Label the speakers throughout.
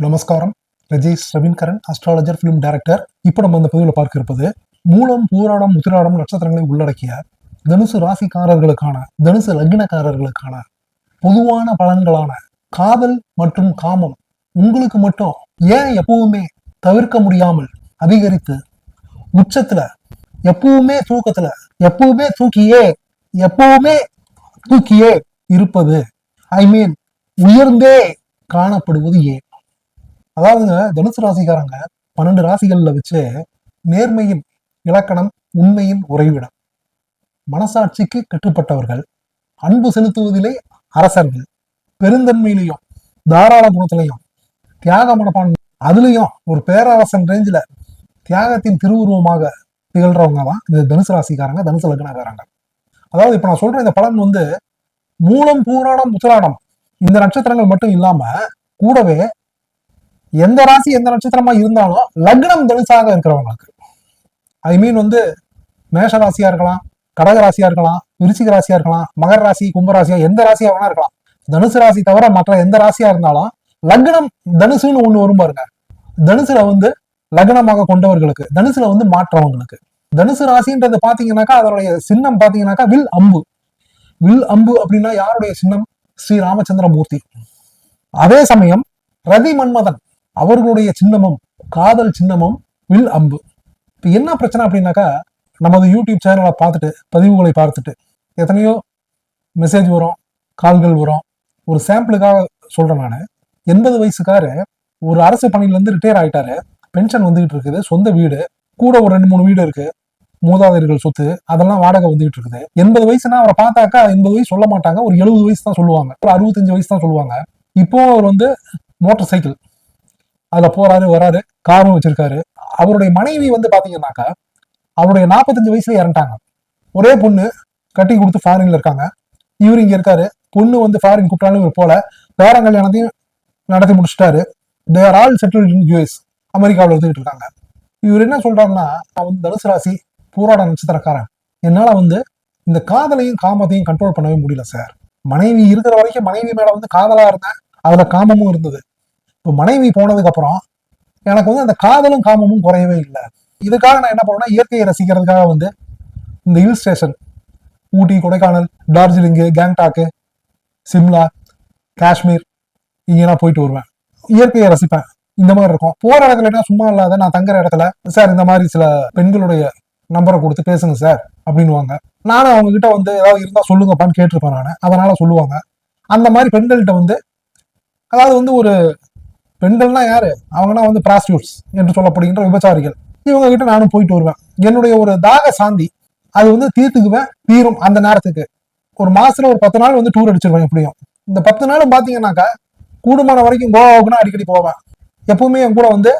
Speaker 1: நமஸ்காரம். Rajesh Raveenkaran astrologer film director இப்போ நம்ம அந்த பதிவில் பார்க்க இருப்பது மூலம் பூராடம் உத்திராடம் நட்சத்திரங்களை உள்ளடக்கிய தனுசு ராசிக்காரர்களுக்கான தனுசு லக்னக்காரர்களுக்கான பொதுவான பலன்களான காதல் மற்றும் காமம் உங்களுக்கு மட்டும் ஏன் எப்பவுமே தவிர்க்க முடியாமல் அதிகரித்து உச்சத்துல எப்பவுமே தூக்கத்துல எப்பவுமே தூக்கியே எப்பவுமே தூக்கியே இருப்பது ஐ மீன் உயர்ந்தே காணப்படுவது ஏன்? அதாவதுங்க தனுசு ராசிக்காரங்க பன்னெண்டு ராசிகள்ல வச்சு நேர்மையின் இலக்கணம் உண்மையின் உறைவிடம். மனசாட்சிக்கு கட்டுப்பட்டவர்கள் அன்பு செலுத்துவதிலே அரசர்கள் பெருந்தன்மையிலையும் தாராள குணத்திலையும் தியாக மனப்பான்மை அதுலயும் ஒரு பேரரசன் ரேஞ்சில தியாகத்தின் திருவுருவமாக திகழ்றவங்க தான் இந்த தனுசு ராசிக்காரங்க தனுசு லக்னக்காரங்க. அதாவது இப்ப நான் சொல்ற இந்த பலன் வந்து மூலம் பூராடம் உத்திராடம் இந்த நட்சத்திரங்கள் மட்டும் இல்லாம கூடவே எந்த ராசி எந்த நட்சத்திரமா இருந்தாலும் லக்னம் தனுசாக இருக்கிறவங்களுக்கு. ஐ மீன் வந்து மேஷ ராசியா இருக்கலாம் கடக ராசியா இருக்கலாம் விருச்சிக ராசியா இருக்கலாம் மகர ராசி கும்பராசியா எந்த ராசியா வேணா இருக்கலாம். தனுசு ராசி தவிர மற்ற எந்த ராசியா இருந்தாலும் லக்னம் தனுசுன்னு ஒண்ணு வரும் பாருங்க. தனுசுல வந்து லக்னமாக கொண்டவர்களுக்கு தனுசுல வந்து மாற்றவங்களுக்கு. தனுசு ராசின்றது பாத்தீங்கன்னாக்கா அதனுடைய சின்னம் பாத்தீங்கன்னாக்கா வில் அம்பு. வில் அம்பு அப்படின்னா யாருடைய சின்னம்? ஸ்ரீ ராமச்சந்திரமூர்த்தி. அதே சமயம் ரதி மன்மதன். அவர்களுடைய சின்னமும் காதல் சின்னமும் வில் அம்பு. இப்போ என்ன பிரச்சனை அப்படின்னாக்கா நமது யூடியூப் சேனலை பார்த்துட்டு பதிவுகளை பார்த்துட்டு எத்தனையோ மெசேஜ் வரும் கால்கள் வரும். ஒரு சாம்பிளுக்காக சொல்கிறேன் நான். எண்பது வயசுக்காரு ஒரு அரசு பணியிலேருந்து ரிட்டையர் ஆகிட்டாரு பென்ஷன் வந்துகிட்டு இருக்குது சொந்த வீடு கூட ஒரு ரெண்டு மூணு வீடு இருக்கு. மூதாதையர்கள் சொத்து அதெல்லாம் வாடகை வந்துகிட்டு இருக்குது. எண்பது வயசுனா அவரை பார்த்தாக்கா எண்பது வயசு சொல்ல மாட்டாங்க. ஒரு எழுபது வயசு தான் சொல்லுவாங்க. ஒரு அறுபத்தஞ்சு வயசு தான் சொல்லுவாங்க. இப்போ அவர் வந்து மோட்டார் சைக்கிள் அதுல போறாரு வராரு காரும் வச்சிருக்காரு. அவருடைய மனைவி வந்து பாத்தீங்கன்னாக்கா அவருடைய நாற்பத்தஞ்சு வயசுல இறந்துட்டாங்க. ஒரே பொண்ணு கட்டி கொடுத்து ஃபாரின்ல இருக்காங்க. இவர் இங்க இருக்காரு. பொண்ணு வந்து ஃபாரின் கூப்பிட்டாலும் இவர் போல. பேர கல்யாணத்தையும் நடத்தி முடிச்சிட்டாரு. They're all settle in US அமெரிக்காவில் இருந்துகிட்டு இருக்காங்க. இவர் என்ன சொல்றாருன்னா நான் வந்து தனுசு ராசி பூராட நட்சத்திரக்காரன். என்னால வந்து இந்த காதலையும் காமத்தையும் கண்ட்ரோல் பண்ணவே முடியல சார் மனைவி இருக்கிற வரைக்கும் மனைவி மேல வந்து காதலா இருந்தேன். அதுல காமமும் இருந்தது. இப்போ மனைவி போனதுக்கப்புறம் எனக்கு வந்து அந்த காதலும் காமமும் குறையவே இல்லை. இதுக்காக நான் என்ன பண்ணுவேன்னா இயற்கையை ரசிக்கிறதுக்காக வந்து இந்த ஹில் ஸ்டேஷன் ஊட்டி கொடைக்கானல் டார்ஜிலிங்கு கேங்டாக்கு சிம்லா காஷ்மீர் இங்கெல்லாம் போயிட்டு வருவேன். இயற்கையை ரசிப்பேன். இந்த மாதிரி இருக்கும். போகிற இடத்துல என்ன சும்மா இல்லாத நான் தங்குற இடத்துல சார் இந்த மாதிரி சில பெண்களுடைய நம்பரை கொடுத்து பேசுங்க சார் அப்படின்னுவாங்க. நானும் அவங்க கிட்ட வந்து ஏதாவது இருந்தால் சொல்லுங்கப்பான்னு கேட்டிருப்பேன் நான். அதனால சொல்லுவாங்க. அந்த மாதிரி பெண்கள்கிட்ட வந்து அதாவது வந்து ஒரு பெண்கள்னா யாரு? அவங்கன்னா வந்து பிராஸ்டியூட்ஸ் என்று சொல்லப்படுகின்ற விபச்சாரிகள். இவங்க கிட்ட நானும் போயிட்டு வருவேன். என்னுடைய ஒரு தாக சாந்தி அது வந்து தீர்த்துக்குவேன் தீரும் அந்த நேரத்துக்கு. ஒரு மாசத்துல ஒரு பத்து நாள் வந்து டூர் அடிச்சிருவேன் எப்படியும். இந்த பத்து நாளும் பாத்தீங்கன்னாக்கா கூடுமான வரைக்கும் கோவாவுக்குன்னா அடிக்கடி போவேன். எப்பவுமே என் கூட வந்து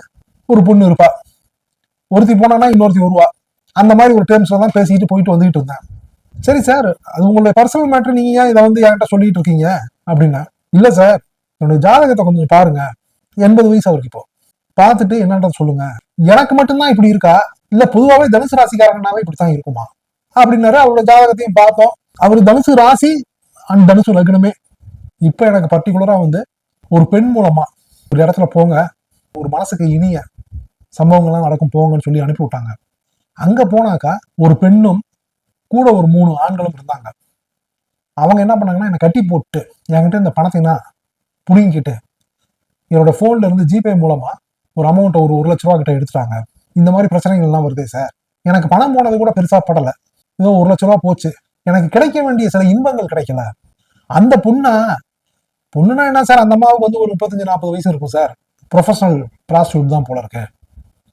Speaker 1: ஒரு பொண்ணு இருப்பா. ஒருத்தி போனான்னா இன்னொருத்தி வருவா. அந்த மாதிரி ஒரு டேர்ம்ஸ்ல தான் பேசிட்டு போயிட்டு வந்துகிட்டு இருந்தேன். சரி சார் அது உங்களுடைய பர்சனல் மேட்ரு நீங்க ஏன் இதை வந்து என்கிட்ட சொல்லிட்டு இருக்கீங்க? அப்படின்னா இல்ல சார் என்னுடைய ஜாதகத்தை கொஞ்சம் பாருங்க. எண்பது வயசு அவருக்கு இப்போ. பார்த்துட்டு என்னன்றது சொல்லுங்க. எனக்கு மட்டும்தான் இப்படி இருக்கா? இல்ல பொதுவாகவே தனுசு ராசிக்காரங்கனாவே இப்படித்தான் இருக்குமா? அப்படின்னாரு. அவரோட ஜாதகத்தையும் பார்த்தோம். அவர் தனுசு ராசி அண்ட் தனுசு லக்னமே. இப்போ எனக்கு பர்டிகுலரா வந்து ஒரு பெண் மூலமா ஒரு இடத்துல போங்க. ஒரு மனசுக்கு இனிய சம்பவங்கள்லாம் நடக்கும் போங்கன்னு சொல்லி அனுப்பி விட்டாங்க. அங்கே போனாக்கா ஒரு பெண்ணும் கூட ஒரு மூணு ஆண்களும் இருந்தாங்க. அவங்க என்ன பண்ணாங்கன்னா என்னை கட்டி போட்டு என்கிட்ட இந்த பணத்தை நான் புடுங்கிக்கிட்டு என்னோட ஃபோன்ல இருந்து ஜிபே மூலமா ஒரு அமௌண்ட்டை ஒரு ஒரு லட்ச ரூபா கிட்ட எடுத்துட்டாங்க. இந்த மாதிரி பிரச்சனைகள் எல்லாம் வருதே சார் எனக்கு பணம் போனது கூட பெருசா படல. ஏதோ ஒரு லட்ச ரூபா போச்சு. எனக்கு கிடைக்க வேண்டிய சில இன்பங்கள் கிடைக்கல. அந்த பொண்ணா பொண்ணுனா என்ன சார் அந்த அம்மாவுக்கு வந்து ஒரு முப்பத்தஞ்சு நாற்பது வயசு இருக்கும் சார் ப்ரொஃபஷனல் ப்ராஸ்டியூட் தான் போல இருக்கு.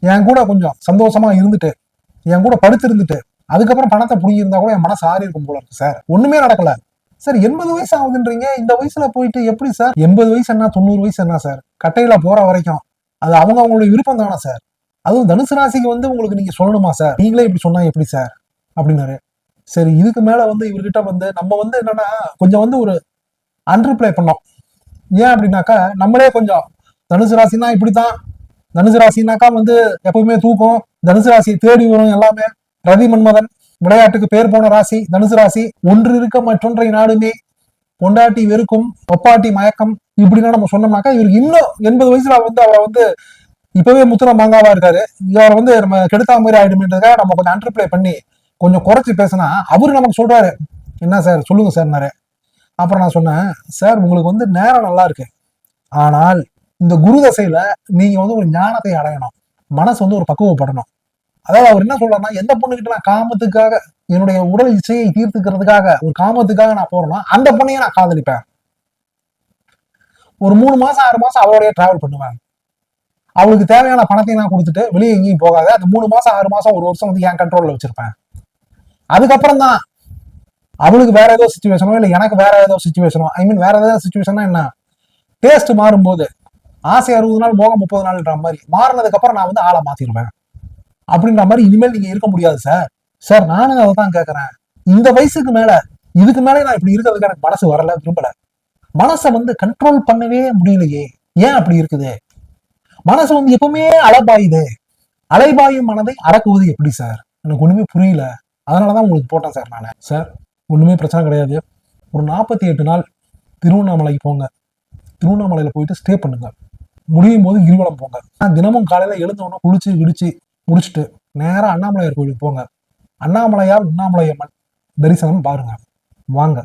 Speaker 1: என் கூட கொஞ்சம் சந்தோஷமா இருந்துட்டு என் கூட படுத்திருந்துட்டு அதுக்கப்புறம் பணத்தை புடிங்கிருந்தா கூட என் மனசு ஆறி இருக்கும் போல இருக்கு சார் ஒண்ணுமே நடக்கல. சார் எண்பது வயசு ஆகுதுன்றீங்க. இந்த வயசுல போயிட்டு எப்படி சார்? எண்பது வயசு என்ன தொண்ணூறு வயசு என்ன சார்? கட்டையில போற வரைக்கும். அது அவங்க அவங்களுடைய விருப்பம் தானே சார்? அதுவும் தனுசு ராசிக்கு வந்து உங்களுக்கு நீங்க சொல்லணுமா சார்? நீங்களே இப்படி சொன்னா எப்படி சார்? அப்படின்னாரு. சரி இதுக்கு மேல வந்து இவர்கிட்ட வந்து நம்ம வந்து என்னன்னா கொஞ்சம் வந்து ஒரு அன்ரிப்ளை பண்ணோம். ஏன் அப்படின்னாக்கா நம்மளே கொஞ்சம் தனுசு ராசினா இப்படித்தான். தனுசு ராசினாக்கா வந்து எப்பவுமே தூக்கம் தனுசு ராசியை தேடி வரும் எல்லாமே. ரவி மன்மதன் விளையாட்டுக்கு பேர் போன ராசி தனுசு ராசி ஒன்று இருக்க மற்றொன்றை நாடுமே. பொண்டாட்டி வெறுக்கும் ஒப்பாட்டி மயக்கம் இப்படின்னா நம்ம சொன்னோம்னாக்கா இவருக்கு இன்னும் எண்பது வயசுல வந்து அவரை வந்து இப்பவே முத்துன மாங்காவா இருக்காரு. அவரை வந்து நம்ம கெடுத்தா மாதிரி ஆயிடுமேன்றதுக்காக நம்ம கொஞ்சம் அண்டர்பிளே பண்ணி கொஞ்சம் குறைச்சி பேசினா அவரு நமக்கு சொல்றாரு. என்ன சார்? சொல்லுங்க சார் அப்புறம் நான் சொன்னேன் சார் உங்களுக்கு வந்து நேரம் நல்லா இருக்கு. ஆனால் இந்த குரு தசையில நீங்க வந்து ஒரு ஞானத்தை அடையணும். மனசு வந்து ஒரு பக்குவப்படணும். அதாவது அவர் என்ன சொல்றாருன்னா எந்த பொண்ணுகிட்ட நான் காமத்துக்காக என்னுடைய உடல் இசையை தீர்த்துக்கிறதுக்காக ஒரு காமத்துக்காக நான் போறேன்னா அந்த பொண்ணையே நான் காதலிப்பேன். ஒரு மூணு மாசம் ஆறு மாசம் அவளோடய டிராவல் பண்ணுவேன். அவளுக்கு தேவையான பணத்தையும் நான் கொடுத்துட்டு வெளியே எங்கேயும் போகாத அந்த மூணு மாசம் ஆறு மாசம் ஒரு வருஷம் வந்து என் கண்ட்ரோல்ல வச்சிருப்பேன். அதுக்கப்புறம் தான் அவளுக்கு வேற ஏதோ சுச்சுவேஷனோ இல்லை எனக்கு வேற ஏதோ சுச்சுவேஷனோ ஐ மீன் வேற ஏதாவது சுச்சுவேஷனா என்ன? டேஸ்ட் மாறும்போது ஆசை அறுபது நாள் போக முப்பது நாள்ன்ற மாதிரி மாறினதுக்கு அப்புறம் நான் வந்து ஆளை மாத்திடுவேன் அப்படின்ற மாதிரி இனிமேல் நீங்க இருக்க முடியாது சார் சார் நானும் அதை தான் கேட்கறேன் இந்த வயசுக்கு மேல இதுக்கு மேலே நான் இப்படி இருக்கிறதுக்கு எனக்கு மனசு வரல விரும்பல. மனசை வந்து கண்ட்ரோல் பண்ணவே முடியலையே. ஏன் அப்படி இருக்குது? மனசு வந்து எப்பவுமே அலைபாயுது. அலைபாயும் மனதை அடக்குவது எப்படி சார் எனக்கு ஒண்ணுமே புரியல. அதனாலதான் உங்களுக்கு போட்டேன் சார் நான். சார் ஒண்ணுமே பிரச்சனை கிடையாது. ஒரு நாற்பத்தி எட்டு நாள் திருவண்ணாமலைக்கு போங்க. திருவண்ணாமலையில போயிட்டு ஸ்டே பண்ணுங்க. முடியும் போது கிரிவலம் போங்க. நான் தினமும் காலையில எழுந்தவொன்னே குளிச்சு விடிச்சு முடிச்சுட்டு நேராக அண்ணாமலையார் கோயிலுக்கு போங்க. அண்ணாமலையார் உண்ணாமலையம்மன் தரிசனம் பாருங்க. வாங்க.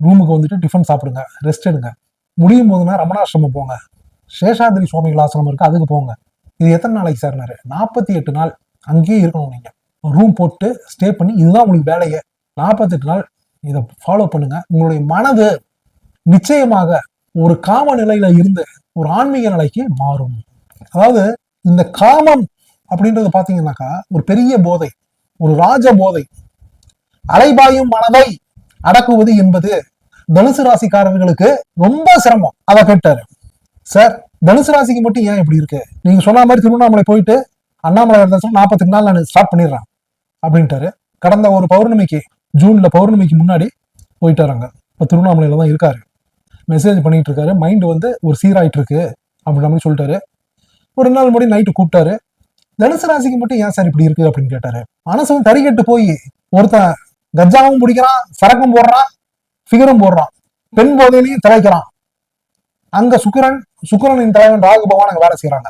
Speaker 1: ரூமுக்கு வந்துட்டு டிஃபன் சாப்பிடுங்க. ரெஸ்ட் எடுங்க. முடியும் போதுன்னா ரமணாசிரமம் போங்க. சேஷாதிரி சுவாமிகள் ஆசிரமம் இருக்கு அதுக்கு போங்க. இது எத்தனை நாளைக்கு சார்னாரு நாற்பத்தி எட்டு நாள். அங்கேயே இருக்கணும் நீங்க. ரூம் போட்டு ஸ்டே பண்ணி இதுதான் உங்களுக்கு வேலையே. நாற்பத்தெட்டு நாள் இதை ஃபாலோ பண்ணுங்க. உங்களுடைய மனது நிச்சயமாக ஒரு காம நிலையில இருந்து ஒரு ஆன்மீக நிலைக்கு மாறும். அதாவது இந்த காமம் அப்படின்றது பாத்தீங்கன்னாக்கா ஒரு பெரிய போதை ஒரு ராஜ போதை. அலைபாயும் மனதை அடக்குவது என்பது தனுசு ராசிக்காரர்களுக்கு ரொம்ப சிரமம். அதை கேட்டாரு. சார் தனுசு ராசிக்கு மட்டும் ஏன் இப்படி இருக்கு? நீங்க சொன்ன மாதிரி திருவண்ணாமலை போயிட்டு அண்ணாமலை இருந்தாச்சும் நாற்பத்தெட்டு நாள் நான் ஸ்டார்ட் பண்ணிடுறேன் அப்படின்ட்டாரு. கடந்த ஒரு பௌர்ணமிக்கு ஜூன்ல பௌர்ணமிக்கு முன்னாடி போயிட்டாராங்க. இப்போ திருவண்ணாமலையில தான் இருக்காரு. மெசேஜ் பண்ணிட்டு இருக்காரு. மைண்ட் வந்து ஒரு சீராயிட்டு இருக்கு அப்படின்ற மாதிரி சொல்லிட்டாரு. ஒரு நாள் முன்னாடி நைட்டு கூப்பிட்டாரு. தனுசு ராசிக்கு மட்டும் ஏன் சார் இப்படி இருக்கு அப்படின்னு கேட்டாரு? மனசும் தறிகட்டு போய் ஒருத்தன் கஜாவும் பிடிக்கிறான் சரக்கும் போடுறான் ஃபிகரும் போடுறான் பெண் போதையிலையும் தலைக்கிறான் அங்க சுக்கிரன் சுக்கரனின் தலைவன் ராகு பகவான் அங்க வேலை செய்யறாங்க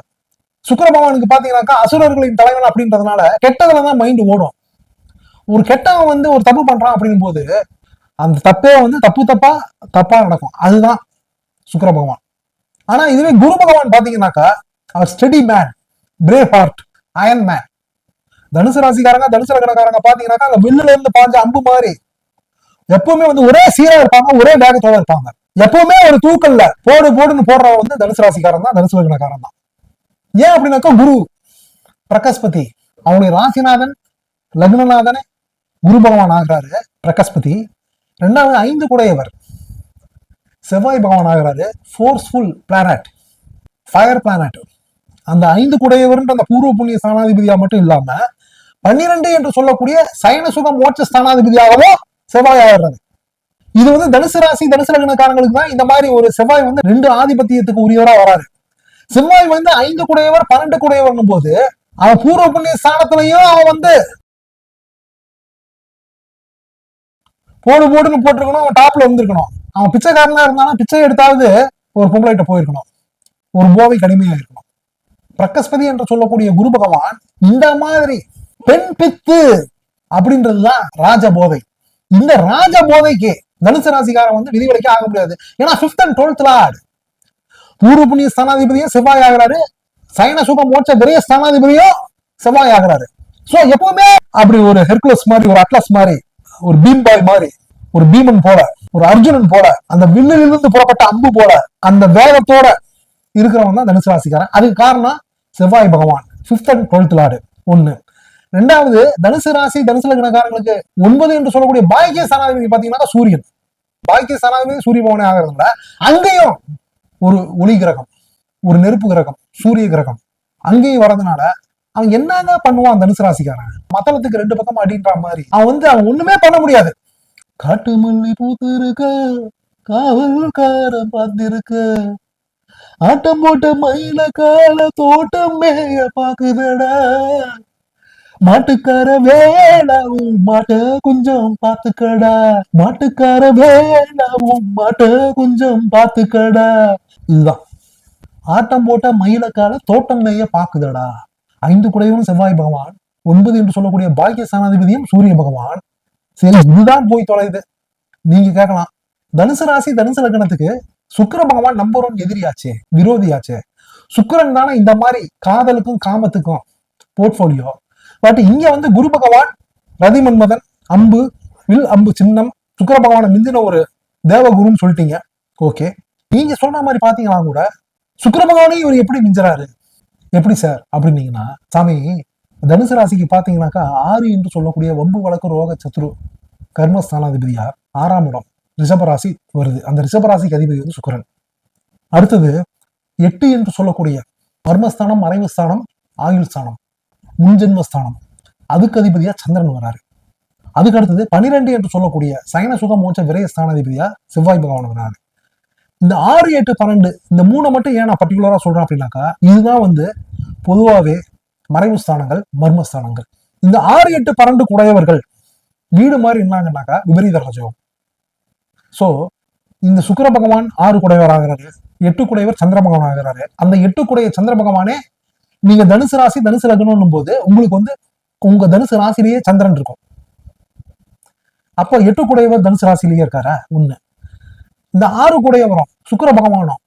Speaker 1: சுக்கர பகவானுக்கு பாத்தீங்கன்னாக்கா அசுரர்களின் தலைவன் அப்படின்றதுனால கெட்டதுல தான் மைண்ட் ஓடும். ஒரு கெட்டவன் வந்து ஒரு தப்பு பண்றான் அப்படிங்கும் போது அந்த தப்பே வந்து தப்பு தப்பா தப்பா நடக்கும். அதுதான் சுக்கர பகவான். ஆனா இதுவே குரு பகவான் பாத்தீங்கன்னாக்கா அவர் steady man brave heart iron man தனுசு ராசிக்காரங்க தனுசு லக்னக்காரங்க பாத்தீங்கன்னாக்கா அந்த வில்லுல இருந்து பாஞ்ச அம்பு மாதிரி எப்பவுமே வந்து ஒரே சீரா இருப்பாங்க ஒரே வேகத்தோட இருப்பாங்க. எப்பவுமே ஒரு தூக்கல்ல போடு போடுன்னு போடுறவன் வந்து தனுசு ராசிக்காரன் தான் தனுசு லக்னக்காரன் தான். ஏன் அப்படின்னாக்கா குரு பிரகஸ்பதி அவனுடைய ராசிநாதன் லக்னநாதனே குரு பகவான் ஆகிறாரு பிரகஸ்பதி. ரெண்டாவது ஐந்து குடையவர் செவ்வாய் பகவான் ஆகிறாரு ஃபோர்ஸ்ஃபுல் பிளானட் ஃபயர் பிளானட் அந்த ஐந்து குடையவர்ன்ற அந்த பூர்வ புண்ணிய ஸ்தானாதிபதியா மட்டும் இல்லாம பன்னிரண்டு என்று சொல்லக்கூடிய சயன சுகம் மோட்ச ஸ்தானாதிபதியாகவும் செவ்வாய் ஆயிடுறது இது வந்து தனுசு ராசி தனுசு லக்னக்காரங்களுக்கு தான் இந்த மாதிரி ஒரு செவ்வாய் வந்து ரெண்டு ஆதிபத்தியத்துக்கு உரியவரா வராரு. செவ்வாய் வந்து ஐந்து குடையவர் பன்னெண்டு குடையவர்னும் போது அவன் பூர்வ புண்ணிய ஸ்தானத்திலையும் அவன் வந்து போடு போடுன்னு போட்டிருக்கணும் அவன் டாப்ல வந்திருக்கணும் அவன் பிச்சைக்காரனா இருந்தானா பிச்சை எடுத்தாவது ஒரு பொம்பளைகிட்ட போயிருக்கணும். ஒரு போவை கடுமையா இருக்கணும். பிரகஸ்பதி என்று சொல்லக்கூடிய குரு பகவான் இந்த மாதிரி பெண் பித்து அப்படின்றதுதான் ராஜ போதை இந்த ராஜ போதைக்கு தனுசு ராசிக்காரன் வந்து விதிவிலக்கே ஆக முடியாது. ஏன்னா பிப்த் அண்ட் டுவெல்த் லார்டு பூர்வ புண்ணிய ஸ்தானாதிபதியும் செவ்வாய் ஆகிறாரு. சைன சுக மோட்ச பெரிய ஸ்தானாதிபதியும் செவ்வாய் ஆகிறாரு. சோ எப்பவுமே அப்படி ஒரு ஹெர்குலஸ் மாதிரி ஒரு அட்லஸ் மாதிரி ஒரு பீம் பாய் மாதிரி ஒரு பீமன் போல ஒரு அர்ஜுனன் போல அந்த வில்லிலிருந்து புறப்பட்ட அம்பு போல அந்த வேகத்தோட இருக்கிறவங்க தான் தனுசு ராசிக்காரன். அதுக்கு காரணம் செவ்வாய் பகவான். பிப்த் அண்ட் டுவெல்த் லார்டு ஒண்ணு. ரெண்டாவது தனுசு ராசி தனுசு லக்னக்காரங்களுக்கு ஒன்பது என்று சொல்லக்கூடிய பாக்கிய சனாதிபதி பாத்தீங்கன்னா சூரியன். பாக்கிய சனாதிபதி சூரிய பவனே ஆகிறதுல அங்கேயும் ஒரு ஒளி கிரகம் ஒரு நெருப்பு கிரகம் சூரிய கிரகம் அங்கேயும் வரதுனால அவன் என்னங்க பண்ணுவான் தனுசு ராசிக்காரன்? மத்தளத்துக்கு ரெண்டு பக்கம் அப்படின்ற மாதிரி. அவன் வந்து அவன் ஒண்ணுமே பண்ண முடியாது. காட்டு மல்லி பூத்திருக்க காவல்காரன் பார்த்திருக்க. ஆட்டம் போட்ட மயில கால தோட்டம் மேய பாக்குதடா மாட்டுக்கார வேளாவும் மாட்ட கொஞ்சம் பாத்துக்கடா மாட்டுக்கார வேளாவும் மாட்ட கொஞ்சம் பாத்துக்கடா இதுதான். ஆட்டம் போட்ட மயிலக்கால தோட்டம் மேய பாக்குதடா ஐந்து குடையும் செவ்வாய் பகவான் ஒன்பது என்று சொல்லக்கூடிய பாக்கிய ஸ்தானாதிபதியும் சூரிய பகவான். சரி இதுதான் போய் தொலையுது. நீங்க கேட்கலாம். தனுசு ராசி தனுசு லக்னத்துக்கு சுக்கர பகவான் நம்பர் ஒன் எதிரியாச்சே விரோதியாச்சே. சுக்கரன் தானே இந்த மாதிரி காதலுக்கும் காமத்துக்கும் போர்ட்போலியோ பட் இங்க வந்து குரு பகவான் ரதி மன்மதன் அம்பு வில் அம்பு சின்னம் சுக்கர பகவானை மிந்தின ஒரு தேவகுருன்னு சொல்லிட்டீங்க. ஓகே நீங்க சொன்ன மாதிரி பாத்தீங்கன்னா கூட சுக்கர பகவானையும் இவர் எப்படி மிஞ்சறாரு? எப்படி சார் அப்படின்னீங்கன்னா சாமி தனுசு ராசிக்கு பாத்தீங்கன்னாக்கா ஆறு என்று சொல்லக்கூடிய வம்பு வழக்கு ரோக சத்ரு கர்மஸ்தானாதிபதியா ஆறாம் இடம். ரிஷபராசி வருது. அந்த ரிஷபராசிக்கு அதிபதி வந்து சுக்கரன். அடுத்தது எட்டு என்று சொல்லக்கூடிய மர்மஸ்தானம் மறைவு ஸ்தானம் ஆயுள் ஸ்தானம் முன்ஜென்மஸ்தானம் அதுக்கு அதிபதியா சந்திரன் வராரு. அதுக்கு அடுத்தது பனிரெண்டு என்று சொல்லக்கூடிய சயன சுக மோட்ச விரய ஸ்தானாதிபதியா செவ்வாய் பகவான் வராரு. இந்த ஆறு எட்டு பன்னெண்டு இந்த மூணை மட்டும் ஏன் நான் பர்டிகுலரா சொல்றேன் அப்படின்னாக்கா இதுதான் வந்து பொதுவாகவே மறைவு ஸ்தானங்கள் மர்மஸ்தானங்கள். இந்த ஆறு எட்டு பன்னெண்டு குடையவர்கள் வீடு மாதிரி என்னாங்கன்னாக்கா விபரீத ராஜயோகம். சோ இந்த சுக்கிர பகவான் ஆறு குடையவர் ஆகிறாரு எட்டு குடையவர் சந்திர பகவான் ஆகிறாரு அந்த எட்டு குடைய சந்திர பகவானே நீங்க தனுசு ராசி தனுசு லக்னம் போது உங்களுக்கு வந்து உங்க தனுசு ராசிலேயே சந்திரன் இருக்கும். அப்போ எட்டு குடையவர் தனுசு ராசிலேயே இருக்காரா? ஒண்ணு. இந்த ஆறு குடையவரும் சுக்கிர பகவானும்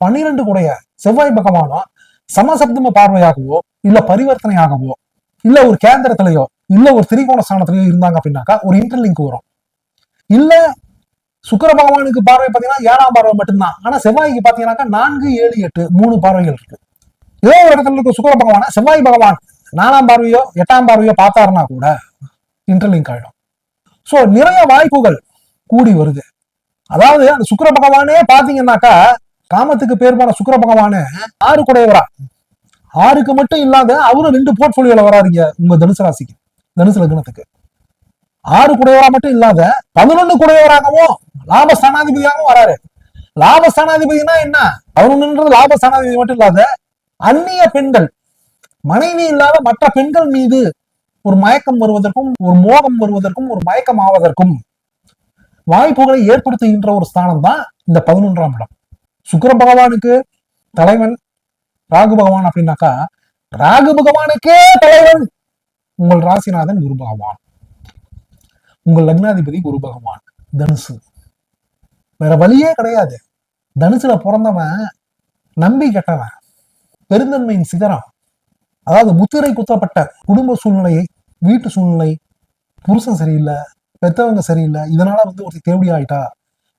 Speaker 1: பன்னிரெண்டு குடைய செவ்வாய் பகவானும் சமசப்தம பார்வையாகவோ இல்ல பரிவர்த்தனையாகவோ இல்ல ஒரு கேந்திரத்திலேயோ இல்ல ஒரு திரிகோண ஸ்தானத்திலேயோ இருந்தாங்க அப்படின்னாக்கா ஒரு இன்டர்லிங்க் வரும். இல்ல சுக்கிர பகவானுக்கு பார்வை பார்த்தீங்கன்னா ஏழாம் பார்வை மட்டும்தான். ஆனா செவ்வாய்க்கு பார்த்தீங்கன்னாக்கா நான்கு ஏழு எட்டு மூணு பார்வைகள் இருக்கு. ஏதோ ஒரு இடத்துல இருக்க சுக்கர பகவான செவ்வாய் பகவான் நாலாம் பார்வையோ எட்டாம் பார்வையோ பார்த்தாருன்னா கூட இன்டர்லிங்க் ஆயிடும். ஸோ நிறைய வாய்ப்புகள் கூடி வருது. அதாவது அந்த சுக்கிர பகவானே பார்த்தீங்கன்னாக்கா காமத்துக்கு பேர் போன சுக்கர பகவானு ஆறு குடையவரா? ஆறுக்கு மட்டும் இல்லாத அவரும் ரெண்டு போர்ட்ஃபோலியோல வராருங்க உங்க தனுசு ராசிக்கு தனுசு லக்னத்துக்கு. ஆறு குடையவரா மட்டும் இல்லாத பதினொன்னு குடையவராகவும் லாபஸ்தானாதிபதியாகவும் வராரு. லாபஸ்தானாதிபதினா என்ன? பதினொன்னுன்றது லாபஸ்தானாதிபதி மட்டும் இல்லாத அந்நிய பெண்கள். மனைவி இல்லாத மற்ற பெண்கள் மீது ஒரு மயக்கம் வருவதற்கும் ஒரு மோகம் வருவதற்கும் ஒரு மயக்கம் ஆவதற்கும் வாய்ப்புகளை ஏற்படுத்துகின்ற ஒரு ஸ்தானம் தான் இந்த பதினொன்றாம் இடம். சுக்கர பகவானுக்கு தலைவன் ராகு பகவான் அப்படின்னாக்கா ராகு பகவானுக்கே தலைவன் உங்கள் ராசிநாதன் குரு பகவான். உங்கள் லக்னாதிபதி குரு பகவான் தனுசு. வேற வழியே கிடையாது. தனுசுல பிறந்தவன் நம்பி கெட்டவன் பெருந்தன்மையின் சிகரம். அதாவது முத்திரை குத்தப்பட்ட குடும்ப சூழ்நிலையை வீட்டு சூழ்நிலை புருஷன் சரியில்லை பெத்தவங்க சரியில்லை இதனால வந்து ஒருத்தர் தேவடி ஆயிட்டா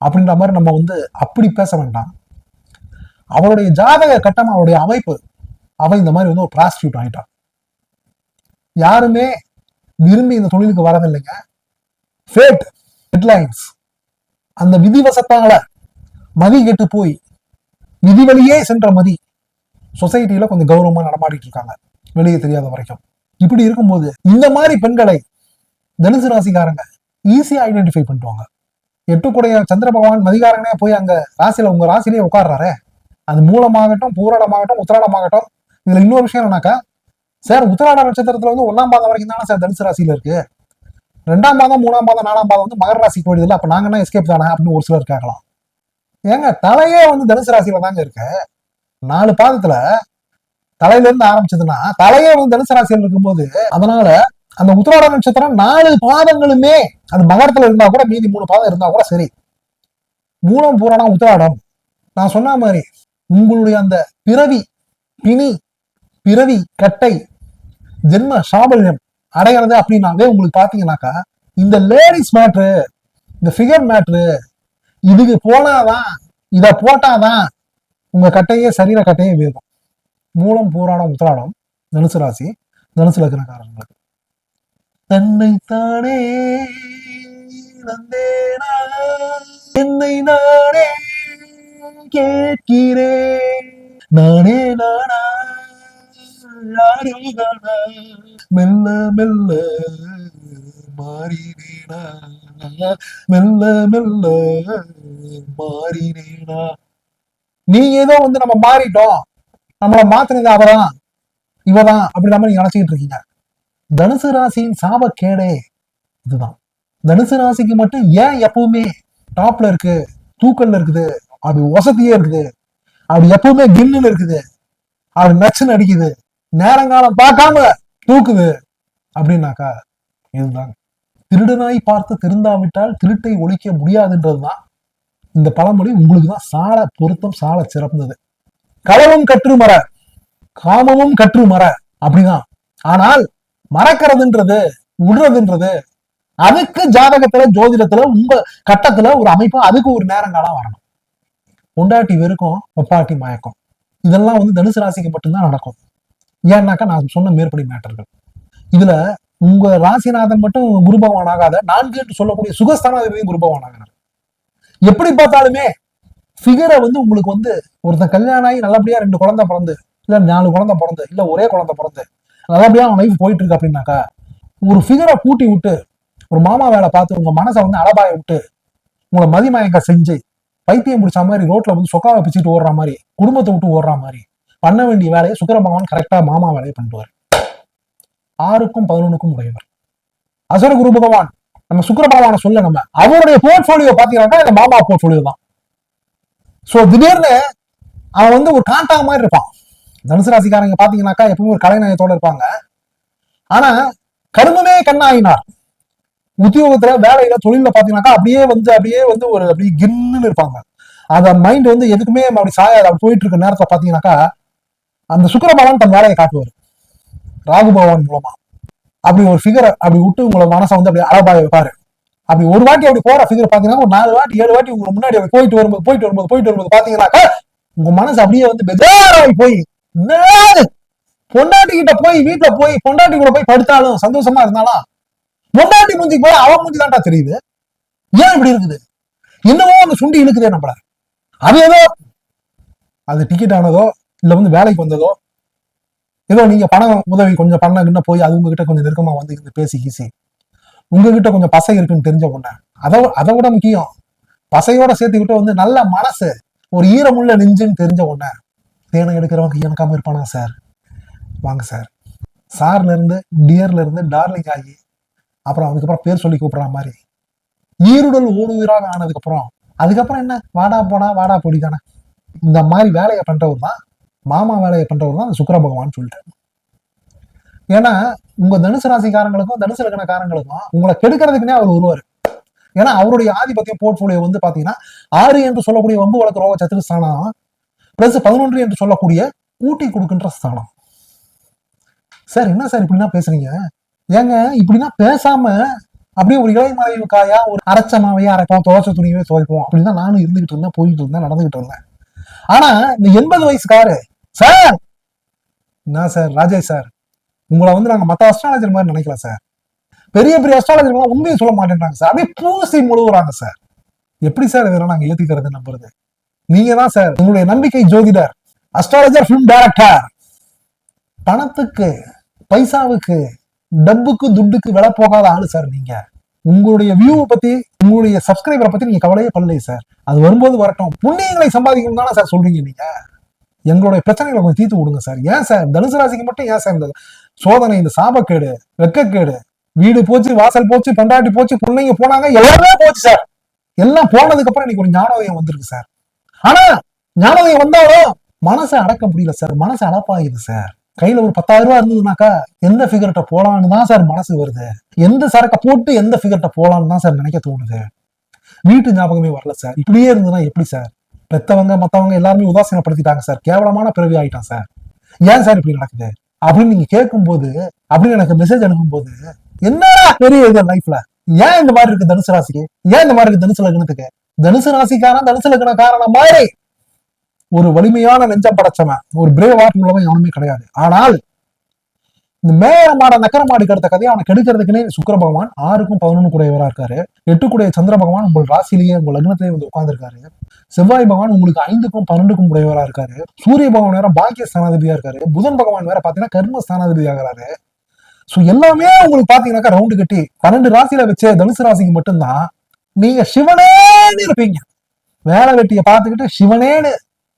Speaker 1: அப்படின்ற மாதிரி நம்ம வந்து அப்படி பேச வேண்டாம். அவளுடைய ஜாதக கட்டம் அவளுடைய அமைப்பு அவன் இந்த மாதிரி வந்து ஒரு ப்ராஸ்டியூட் ஆயிட்டான் யாருமே விரும்பி இந்த தொழிலுக்கு வரதில்லைங்க ஃபேட் ஹெட்லைன்ஸ் அந்த விதிவசத்தால மதி கெட்டு போய் விதி வழியே சென்ற மதி சொசைட்டியில கொஞ்சம் கௌரவமா நடமாடிட்டு இருக்காங்க. வெளியே தெரியாத வரைக்கும். இப்படி இருக்கும்போது இந்த மாதிரி பெண்களை தனுசு ராசிக்காரங்க ஈஸியா ஐடென்டிஃபை பண்ணிட்டுவாங்க எட்டுக்குடைய சந்திர பகவான் மதிகாரங்களே போய் அங்க ராசியில உங்க ராசிலேயே உட்கார்றாரு. அது மூலமாகட்டும் பூராடமாகட்டும் உத்திராடமாகட்டும். இதுல இன்னொரு விஷயம் என்னன்னாக்கா சார் உத்திராட நட்சத்திரத்துல வந்து ஒன்னாம் பாதம் வரைக்கும் தானே சார் தனுசு ராசியில இருக்கு? ரெண்டாம் பாதம் மூணாம் பாதம் நாலாம் பாதம் வந்து மகர ராசிக்கு போயிடுது அப்போ அப்ப நாங்க என்ன எஸ்கேப் தானே அப்படின்னு ஒரு சிலர் கேட்கலாம். ஏங்க தலையே வந்து தனுசு ராசியில தாங்க இருக்கு. நாலு பாதத்துல தலையில இருந்து ஆரம்பிச்சதுன்னா தலையே வந்து தனுசு ராசியில் இருக்கும்போது அதனால அந்த உத்திராட நட்சத்திரம் நாலு பாதங்களுமே அது மகரத்துல இருந்தா கூட மீதி மூணு பாதம் இருந்தா கூட சரி. மூலம் பூரணம் உத்திராடம். நான் சொன்ன மாதிரி உங்களுடைய அந்த பிறவி பிணி பிறவி கட்டை ஜென்ம சாபல்யம் அடையிறது அப்படின்னாவே உங்களுக்கு பாத்தீங்கன்னாக்கா இந்த லேடிஸ் மேட்ரு இந்த ஃபிகர் மேட்ரு இதுக்கு போனாதான் இதை போட்டாதான் உங்க கட்டையே சரீர கட்டையே வேகும் மூலம் பூராடம் உத்திராடம் தனுசு ராசி தனுசு லக்னக்காரங்களுக்கு தன்னைத்தானே என்னை நானே கேட்கிறேன். நானே நானா யாரும் நானா? மெல்ல மெல்ல மாறினேனா? மெல்ல மெல்ல மாறினேனா? நீ ஏதோ வந்து நம்ம மாறிட்டோம். நம்மள மாத்தினது அவதான். இவதான். அப்படி நம்ம நீங்க நினைச்சுக்கிட்டு இருக்கீங்க. தனுசு ராசியின் சாபக்கேடே இதுதான். தனுசு ராசிக்கு மட்டும் ஏன் எப்பவுமே டாப்ல இருக்கு தூக்கல்ல இருக்குது அப்படி வசதியே இருக்குது அப்படி எப்பவுமே கில்லுல இருக்குது அப்படி நச்சுன்னு அடிக்குது. நேரங்காலம் பார்க்காம தூக்குது அப்படின்னாக்கா இதுதான். திருடனாய் பார்த்து திருந்தாவிட்டால் திருட்டை ஒழிக்க முடியாதுன்றதுதான் இந்த பழமொழி. உங்களுக்கு தான் சால பொருத்தம் சால சிறந்தது. களவும் கற்று மர காமமும் கற்று மர அப்படிதான். ஆனால் மறக்கிறதுன்றது விடுறதுன்றது அதுக்கு ஜாதகத்துல ஜோதிடத்துல உங்க கட்டத்துல ஒரு அமைப்பு அதுக்கு ஒரு நேரங்காலம் வரணும். பொண்டாட்டி வெறுக்கும் ஒப்பாட்டி மயக்கம். இதெல்லாம் வந்து தனுசு ராசிக்கு மட்டும்தான் நடக்கும். ஏன்னாக்கா நான் சொன்ன மேற்படி மேட்டர்கள். இதுல உங்க ராசிநாதன் மட்டும் குரு பகவான் ஆகாத நான்கு என்று சொல்லக்கூடிய சுகஸ்தானாதிபதியும் குரு பகவான் ஆகிறார் எப்படி பார்த்தாலுமே ஃபிகரை வந்து உங்களுக்கு வந்து ஒருத்தன் கல்யாணம் ஆகி நல்லபடியா ரெண்டு குழந்தை பிறந்து இல்ல நாலு குழந்தை பிறந்து இல்ல ஒரே குழந்தை பிறந்து நல்லபடியா அவன் லைஃப் போயிட்டு இருக்கு அப்படின்னாக்கா ஒரு ஃபிகரை கூட்டி விட்டு ஒரு மாமா வேலை பார்த்து உங்க மனசை வந்து அலபாய விட்டு உங்களை மதிமயங்க செஞ்சு பைத்தியம் பிடிச்ச மாதிரி ரோட்ல வந்து சொக்காவை பிச்சுட்டு ஓடுற மாதிரி குடும்பத்தை விட்டு ஓடுற மாதிரி பண்ண வேண்டிய வேலையை சுக்கர பகவான் கரெக்டாக மாமா வேலையை பண்ணுவார் ஆறுக்கும் பதினொன்றுக்கும் உடையவர். அசுர குரு பகவான் நம்ம சுக்கர பகவான சொல்ல நம்ம அவருடைய போர்ட்ஃபோலியோ பார்த்தீங்கன்னாக்கா இந்த மாமா போர்ட்ஃபோலியோ தான். ஸோ திடீர்னு அவன் வந்து ஒரு காண்டா மாதிரி இருப்பான். தனுசு ராசிக்காரங்க பார்த்தீங்கன்னாக்கா எப்பவுமே ஒரு கலைநயத்தோடு இருப்பாங்க. ஆனால் கருமமே கண்ணாயினார். உத்தியோகத்துல வேலையில தொழில பாத்தீங்கன்னாக்கா அப்படியே வந்து அப்படியே வந்து ஒரு அப்படியே கின்னு இருப்பாங்க. அந்த மைண்ட் வந்து எதுக்குமே அப்படி சாயாது. அப்படி போயிட்டு இருக்க நேரத்துல பாத்தீங்கன்னாக்கா அந்த சுக்கிர தன் வேலையை காட்டுவார். ராகு பகவான் மூலமா. அப்படி ஒரு ஃபிகரை அப்படி விட்டு உங்களை மனசை வந்து அப்படி அழபாய வைப்பாரு. அப்படி ஒரு வாட்டி அப்படி போற ஃபிகர் பாத்தீங்கன்னா ஒரு நாலு வாட்டி ஏழு வாட்டி உங்க முன்னாடி அப்படி போயிட்டு வரும்போது போயிட்டு வரும்போது போயிட்டு வரும்போது பாத்தீங்கன்னாக்கா உங்க மனசு அப்படியே வந்து பெஜாராகி போய் பொண்டாட்டி கிட்ட போய் வீட்டுல போய் பொண்டாட்டி கூட போய் படுத்தாலும் சந்தோஷமா இருந்தாலும் பொண்டாட்டி மூஞ்சிக்கு போய் அவன் மூஞ்சி தான்டா தெரியுது. ஏன் இப்படி இருக்குது? என்னவோ அந்த சுண்டி இழுக்குதே நம்மள. அது ஏதோ அது டிக்கெட் ஆனதோ இல்லை வந்து வேலைக்கு வந்ததோ ஏதோ நீங்க பணம் உதவி கொஞ்சம் பண்ண போய் அது உங்ககிட்ட கொஞ்சம் நெருக்கமா வந்து இருந்து பேசி கீசி. உங்ககிட்ட கொஞ்சம் பசை இருக்குன்னு தெரிஞ்ச உடனே அதை அதை விட முக்கியம் பசையோட சேர்த்துக்கிட்ட வந்து நல்ல மனசு ஒரு ஈரமுள்ள நெஞ்சுன்னு தெரிஞ்ச உடனே தேனை எடுக்கிறவங்க எனக்காம இருப்பானா சார் வாங்க சார் சார்ல இருந்து டியர்ல இருந்து டார்லிங் ஆகி அப்புறம் அதுக்கப்புறம் பேர் சொல்லி கூப்பிடுற மாதிரி ஈருடல் ஊடுவீராக ஆனதுக்கப்புறம் அதுக்கப்புறம் என்ன? வாடா போனா வாடா பொடி தானே இந்த மாதிரி வேலையை பண்றவர் தான் மாமா வேலையை பண்றவர் தான் சுக்கிர பகவான் சொல்லிட்டாரு. ஏன்னா உங்க தனுசு ராசிக்காரங்களுக்கும் தனுசு லக்னக்காரங்களுக்கும் உங்களை கெடுக்கிறதுக்குனே அவர் வருவார். ஏன்னா அவருடைய ஆதிபத்திய போர்ட்ஃபோலியோ வந்து பாத்தீங்கன்னா ஆறு என்று சொல்லக்கூடிய வம்பு வழக்கு ரோக சத்துரு ஸ்தானம் பிளஸ் பதினொன்று என்று சொல்லக்கூடிய ஊட்டி கொடுக்கின்ற ஸ்தானம். சார் என்ன சார் இப்படிலாம் பேசுறீங்க? ஏங்க இப்படின்னா பேசாம அப்படியே ஒரு இளைய மறைவு காயா ஒரு அரைச்ச மாவையே அரைப்போம் துவைச்ச துணியவே துவைப்போம் அப்படின்னு தான் நானும் இருந்துகிட்டு இருந்தேன் போயிட்டு இருந்தேன் நடந்துகிட்டு இருந்தேன். ஆனா இந்த எண்பது வயசுக்காரு சார்! என்ன சார் ராஜேஷ் சார்? உங்களை வந்து நாங்க மத்த அஸ்ட்ராலஜர் மாதிரி நினைக்கல சார். பெரிய பெரிய அஸ்ட்ராலஜர்லாம் உண்மையை சொல்ல மாட்டேன்றாங்க சார். அப்படியே பூசி முழுகுறாங்க சார். எப்படி சார் இதெல்லாம் நாங்கள் ஏத்துக்கிறது நம்புறது? நீங்க தான் சார் உங்களுடைய நம்பிக்கை ஜோதிடர் அஸ்ட்ராலஜர் ஃபிலிம் டைரக்டர் பணத்துக்கு பைசாவுக்கு டப்புக்கு துட்டுக்கு விலை போகாத ஆளு சார் நீங்க. உங்களுடைய வியூவை பத்தி உங்களுடைய சப்ஸ்கிரைபரை பத்தி நீங்க கவலையே பண்ணலை சார். அது வரும்போது வரட்டும். புண்ணியங்களை சம்பாதிக்கணும் தானே சார் சொல்றீங்க நீங்க. எங்களுடைய பிரச்சனைகளை கொஞ்சம் தீர்த்து விடுங்க சார். ஏன் சார்? தனுசு ராசிக்கு மட்டும் ஏன் சார் இந்த சோதனை இந்த சாபக்கேடு வெக்கக்கேடு வீடு போச்சு வாசல் போச்சு பண்டாட்டி போச்சு பிள்ளைங்க போனாங்க எல்லாமே போச்சு சார். எல்லாம் போனதுக்கு அப்புறம் இன்னைக்கு ஒரு ஞானோதயம் வந்திருக்கு சார். ஆனா ஞானோதயம் வந்தாலும் மனசை அடக்க முடியல சார். மனசு அடப்பாயுது சார். கையில ஒரு பத்தாயிரம் ரூபாய் இருந்ததுனாக்கா எந்த ஃபிகர்ட்ட போலான்னு தான் சார் மனசு வருது. எந்த சரக்கை போட்டு எந்த ஃபிகர்ட்ட போலான்னு தான் சார் நினைக்க தோணுது. வீட்டு ஞாபகமே வரல சார். இப்படியே இருந்ததுன்னா எப்படி சார்? பெத்தவங்க மத்தவங்க எல்லாருமே உதாசீனப்படுத்திட்டாங்க சார். கேவலமான பிறவி ஆயிட்டான் சார். ஏன் சார் இப்படி நடக்குது? அப்படின்னு நீங்க கேட்கும்போது அப்படின்னு எனக்கு மெசேஜ் அனுப்பும்போது என்ன பெரிய இது லைஃப்ல ஏன் இந்த மாதிரி இருக்கு தனுசு ராசிக்கு? ஏன் இந்த மாதிரி இருக்கு தனுசு லக்னத்துக்கு? தனுசு ராசிக்காரன் தனுசு லக்ன காரணம் மாதிரி ஒரு வலிமையான நெஞ்சம் படைச்சவன் ஒரு பிரேவ் ஆர்ட் மூலமா எவனுமே கிடையாது. ஆனால் இந்த மேல மாட நக்கர மாடு கடுத்த கதையை அவனை கெடுக்கிறதுக்குனே சுக்கர பகவான் ஆறுக்கும் பதினொன்று கூடையவரா இருக்காரு. எட்டுக்குடைய சந்திர பகவான் உங்கள் ராசிலேயே உங்கள் லக்னத்திலேயே வந்து உட்கார்ந்துருக்காரு. செவ்வாய் பகவான் உங்களுக்கு ஐந்துக்கும் பன்னெண்டுக்கும் உடையவரா இருக்காரு. சூரிய பகவான் வேற பாக்கிய ஸ்தானாதிபதியா இருக்காரு. புதன் பகவான் வேற பாத்தீங்கன்னா கர்ம ஸ்தானாதிபதி ஆகிறாரு சோ எல்லாமே உங்களுக்கு பாத்தீங்கன்னாக்கா ரவுண்டு கட்டி பன்னெண்டு ராசியில வச்ச தனுசு ராசிக்கு மட்டும்தான் நீங்க சிவனேன்னு இருப்பீங்க. வேலை வெட்டியை பார்த்துக்கிட்டு சிவனேன்னு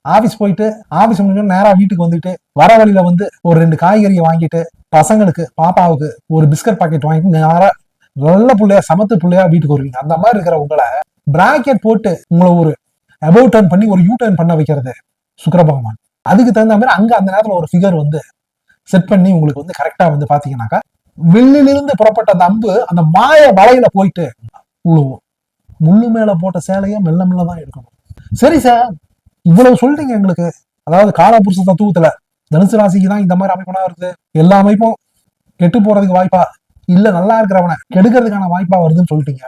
Speaker 1: ஆபீஸ் போயிட்டு ஆபீஸ் முடிஞ்சு நேரா வீட்டுக்கு வந்துட்டு வர வழியில வந்து ஒரு ரெண்டு காய்கறியை வாங்கிட்டு பசங்களுக்கு பாப்பாவுக்கு ஒரு பிஸ்கட் பாக்கெட் வாங்கிட்டு நேரா நல்ல பிள்ளையா சமத்து பிள்ளையா வீட்டுக்கு வருவீங்க. அந்த மாதிரி இருக்கிற உங்களை பிராக்கெட் போட்டு உங்களை ஒரு அபவுட் டர்ன் பண்ணி ஒரு யூ டர்ன் பண்ண வைக்கிறது சுக்கர பகவான் அதுக்கு தகுந்த மாதிரி அங்க அந்த நேரத்துல ஒரு ஃபிகர் வந்து செட் பண்ணி உங்களுக்கு வந்து கரெக்டா வந்து பாத்தீங்கன்னாக்கா வில்லிலிருந்து புறப்பட்ட அந்த அம்பு அந்த மாய வலையில போயிட்டு உழுவும் முள்ளு மேல போட்ட சேலையை மெல்ல மெல்ல தான் எடுக்கணும். சரி சார் இவ்வளவு சொல்றீங்க எங்களுக்கு. அதாவது காலபுருஷ தத்துவத்துல தனுசு ராசிக்கு தான் இந்த மாதிரி அமைப்புனா வருது. எல்லா அமைப்பும் கெட்டு போறதுக்கு வாய்ப்பா? இல்ல நல்லா இருக்கிறவனை கெடுக்கிறதுக்கான வாய்ப்பா வருதுன்னு சொல்லிட்டீங்க.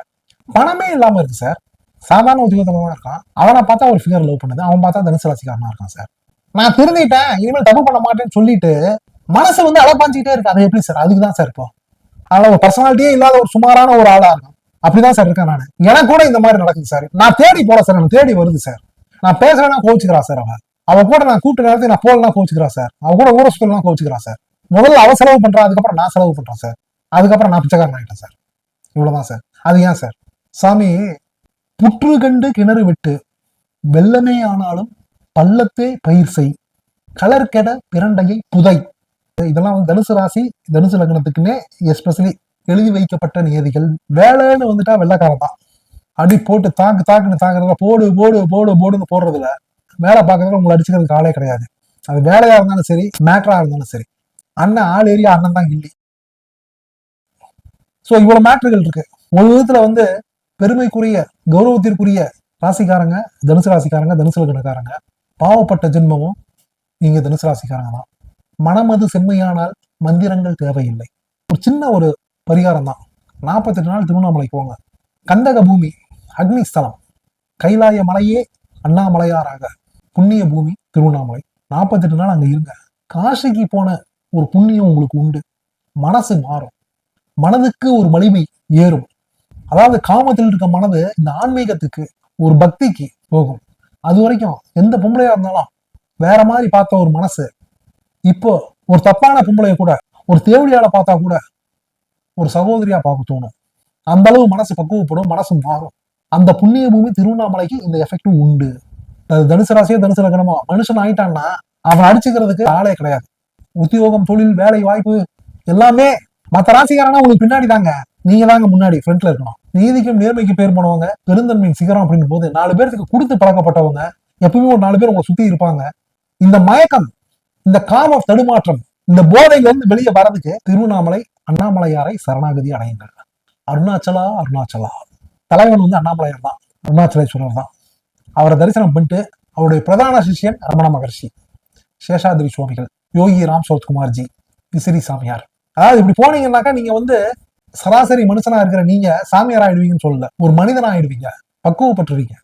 Speaker 1: பணமே இல்லாம இருக்கு சார் சாதாரண உத்தியோகத்துல இருக்கான். அவனை பார்த்தா ஒரு ஃபிகர் லவ் பண்ணுது. அவன் பார்த்தா தனுசு ராசிக்காரனா இருக்கான் சார் நான் திருந்திட்டேன். இனிமேல் தப்பு பண்ண மாட்டேன்னு சொல்லிட்டு மனசு வந்து அலப்பாஞ்சிக்கிட்டே இருக்கு. அது எப்படி சார் அதுக்கு தான் சார் இப்போ. அதனால ஒரு பர்சனாலிட்டியே இல்லாத ஒரு சுமாரான ஒரு ஆளா இருக்கும் அப்படிதான் சார் இருக்கேன் நான். எனக்கு கூட இந்த மாதிரி நடக்குது சார் நான் தேடி போல சார் எனக்கு தேடி வருது சார் நான் பேசுறேன்னா கோச்சுக்கிறா சார் அவன். அவ கூட நான் கூட்டு நேரத்துக்கு நான் போகலாம் கோச்சுக்கிறா சார். அவன் கூட ஊர சுத்தலாம் கோச்சுக்கிறா சார். முதல்ல அவ செலவு பண்றான் அதுக்கப்புறம் நான் செலவு பண்றேன் சார். அதுக்கப்புறம் நான் பிச்சைக்காரன் ஆயிட்டேன் சார். இவ்வளவுதான் சார். அது ஏன் சார்? சாமி புற்று கண்டு கிணறு விட்டு வெள்ளமே ஆனாலும் பள்ளத்தே பயிர் செய். கலர்கெட பிரண்டையை புதை. இதெல்லாம் வந்து தனுசு ராசி தனுசு லக்னத்துக்குன்னே எஸ்பெஷலி எழுதி வைக்கப்பட்ட நியதிகள். வேலைன்னு வந்துட்டா வெள்ளக்காரன் தான். அடி போட்டு தாக்கு தாக்குன்னு தாக்குறதுல போடு போடு போடு போடுன்னு போடுறதுல வேலை பார்க்கறதுல உங்களை அடிச்சுக்கிறதுக்கு ஆளே கிடையாது. அது வேலையா இருந்தாலும் சரி மேட்டரா இருந்தாலும் சரி. அண்ணன் ஆள் ஏரியா அண்ணன் தான் கில்லி. ஸோ இவ்வளவு மேட்டர்கள் இருக்கு. ஒரு விதத்துல வந்து பெருமைக்குரிய கௌரவத்திற்குரிய ராசிக்காரங்க தனுசு ராசிக்காரங்க தனுசு லக்னக்காரங்க பாவப்பட்ட ஜென்மமும் நீங்க தனுசு ராசிக்காரங்க தான். மனமது செம்மையானால் மந்திரங்கள் தேவையில்லை. ஒரு சின்ன ஒரு பரிகாரம் தான் நாற்பத்தெட்டு நாள் திருவண்ணாமலைக்கு போங்க. கந்தக பூமி. அக்னி ஸ்தலம். கைலாய மலையே அண்ணாமலையாராக. புண்ணிய பூமி திருவண்ணாமலை. நாற்பத்தெட்டு நாள் அங்கே இருங்க. காசிக்கு போன ஒரு புண்ணியம் உங்களுக்கு உண்டு. மனசு மாறும். மனதுக்கு ஒரு வலிமை ஏறும். அதாவது காமத்தில் இருக்க மனது இந்த ஆன்மீகத்துக்கு ஒரு பக்திக்கு போகும். அது வரைக்கும் எந்த பொம்பளையா இருந்தாலும் வேற மாதிரி பார்த்த ஒரு மனசு. இப்போ ஒரு தப்பான பொம்பளைய கூட ஒரு தேவடியால பார்த்தா கூட ஒரு சகோதரியா பார்க்க தோணும். அந்த அளவு மனசு பக்குவப்படும் மனசு மாறும். அந்த புண்ணிய பூமி திருவண்ணாமலைக்கு இந்த எஃபெக்டும் உண்டு. தனுசு ராசியோ தனுசு லக்னமோ மனுஷன் ஆயிட்டான்னா அவன் அடிச்சுக்கிறதுக்கு ஆளே கிடையாது. உத்தியோகம் தொழில் வேலை வாய்ப்பு எல்லாமே மத்த ராசிக்காரனா உங்களுக்கு பின்னாடி தாங்க. நீங்க தாங்க முன்னாடி ஃப்ரண்ட்ல இருக்கணும். நீதிக்கும் நேர்மைக்கு பேர் போனவங்க பெருந்தன்மையின் சிகரம் அப்படின்னு போது நாலு பேருக்கு கொடுத்து பழக்கப்பட்டவங்க எப்பவுமே ஒரு நாலு பேர் உங்களை சுத்தி இருப்பாங்க. இந்த மயக்கம் இந்த காம தடுமாற்றம் இந்த போதையில இருந்து வெளியே வரதுக்கு திருவண்ணாமலை அண்ணாமலையாரை சரணாகதி அடையுங்கள். அருணாச்சலா அருணாச்சலா. தலைவன் வந்து அண்ணாமலையார் தான் அருணாச்சலேஸ்வரர் தான். அவரை தரிசனம் பண்ணிட்டு அவருடைய பிரதான சிஷ்யன் ரமண மகர்ஷி சேஷாதிரி சுவாமிகள் யோகி ராம் சரத்குமார்ஜி விசிறி சாமியார். அதாவது இப்படி போனீங்கன்னாக்கா நீங்க வந்து சராசரி மனுஷனா இருக்கிற நீங்க சாமியார் ஆயிடுவீங்கன்னு சொல்லல. ஒரு மனிதனா ஆயிடுவீங்க பக்குவப்பட்டுருவீங்க.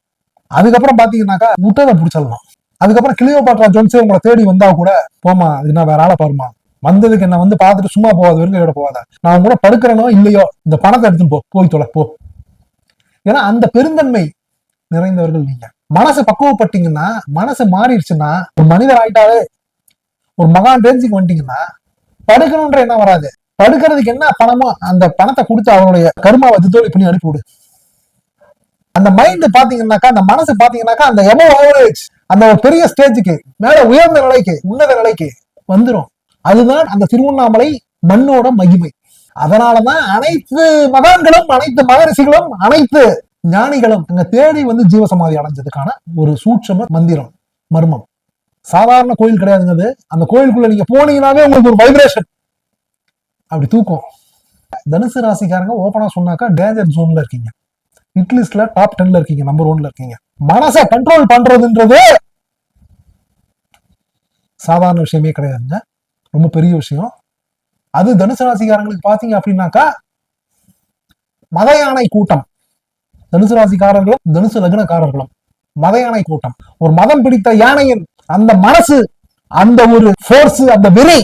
Speaker 1: அதுக்கப்புறம் பாத்தீங்கன்னாக்கா முட்டதை பிடிச்சிடலாம். அதுக்கப்புறம் கிளியோ பாட்ரா ஜோன்ஸே உங்களை தேடி வந்தா கூட போமா அது நான் வேற ஆளை பாருமா வந்ததுக்கு என்ன வந்து பார்த்துட்டு சும்மா போகாது வெறுங்கையோட போகாத. நான் கூட படுக்கிறனோ இல்லையோ இந்த பணத்தை எடுத்துன்னு போ போய் தொலை போ. ஏன்னா அந்த பெருந்தன்மை நிறைந்தவர்கள் நீங்க. மனசு பக்குவப்பட்டீங்கன்னா மனசு மாறிடுச்சுன்னா ஒரு மனிதர் ஆயிட்டாலே ஒரு மகான் ரேஞ்சுக்கு வந்துட்டீங்கன்னா படுக்கணுன்ற என்ன வராது. படுக்கிறதுக்கு என்ன பணமோ அந்த பணத்தை கொடுத்து அவனுடைய கருமாவை தித்தோலி பண்ணி அனுப்பிவிடு அந்த மைண்ட் பாத்தீங்கன்னாக்கா அந்த மனசு பாத்தீங்கன்னாக்கா அந்த எமோ ஆவரேஜ் அந்த ஒரு பெரிய ஸ்டேஜுக்கு மேல உயர்ந்த நிலைக்கு உன்னத நிலைக்கு வந்துரும். அதுதான் அந்த திருவண்ணாமலை மண்ணோட மகிமை. அதனாலதான் அனைத்து மகான்களும் அனைத்து மகரிஷிகளும் அனைத்து ஞானிகளும் அங்க தேடி வந்து ஜீவசமாதி அடைஞ்சதுக்கான ஒரு சூட்சம மந்திரம் மர்மம். சாதாரண கோயில் கிடையாதுங்க அது. அந்த கோயிலுக்குள்ள நீங்க போனீங்கன்னாவே உங்களுக்கு ஒரு வைப்ரேஷன் அப்படி தூக்கம். தனுசு ராசிக்காரங்க ஓப்பனா சொன்னாக்கா டேஞ்சர் ஜோன்ல இருக்கீங்க. இட்லிஸ்ட்ல டாப் டென்ல இருக்கீங்க நம்பர் ஒன்ல இருக்கீங்க. மனசை கண்ட்ரோல் பண்றதுன்றது சாதாரண விஷயமே கிடையாதுங்க. ரொம்ப பெரிய விஷயம். அது தனுசு ராசிக்காரங்களுக்கு பாத்தீங்க அப்படின்னாக்கா மத யானை கூட்டம். தனுசு ராசிக்காரர்களும் தனுசு லக்னக்காரர்களும் மத யானை கூட்டம். ஒரு மதம் பிடித்த யானையின் அந்த மனசு அந்த ஒரு ஃபோர்ஸ் அந்த விரை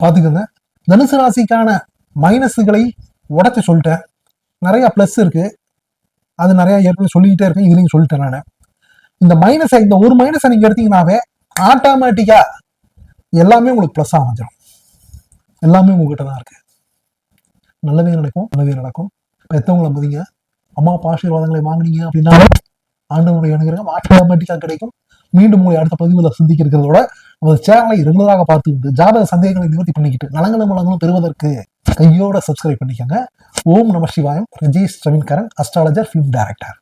Speaker 1: பாத்துக்கோங்க. தனுசு ராசிக்கான மைனஸுகளை உடச்சி சொல்லிட்டேன். நிறைய ப்ளஸ் இருக்கு. அது நிறைய ஏற்கனவே சொல்லிக்கிட்டே இருக்கேன். இதுலையும் சொல்லிட்டேன் நான். இந்த மைனஸை இந்த ஒரு மைனஸை நீங்க எடுத்தீங்கன்னாவே ஆட்டோமேட்டிக்கா எல்லாமே உங்களுக்கு ப்ளஸ் அமைஞ்சிடும் எல்லாமே உங்ககிட்ட தான் இருக்கு. நல்லதே நடக்கும் நல்லதே நடக்கும். பெத்தவங்களை மதிங்க அம்மா அப்பா ஆசீர்வாதங்களை வாங்குனீங்க அப்படின்னா ஆண்டவனுடைய அனுகிரகம் ஆட்டோமேட்டிக்காக கிடைக்கும். மீண்டும் உங்களை அடுத்த பதிவில் சந்திக்க இருக்கிறதோட நமது சேனலை ரெகுலராக பார்த்துக்கிட்டு ஜாதக சந்தேகங்களை நிவர்த்தி பண்ணிக்கிட்டு நலங்களும் வளங்களும் பெறுவதற்கு கையோட சப்ஸ்கிரைப் பண்ணிக்கோங்க. ஓம் நம Sivayam. Rajesh Raveenkaran astrologer film director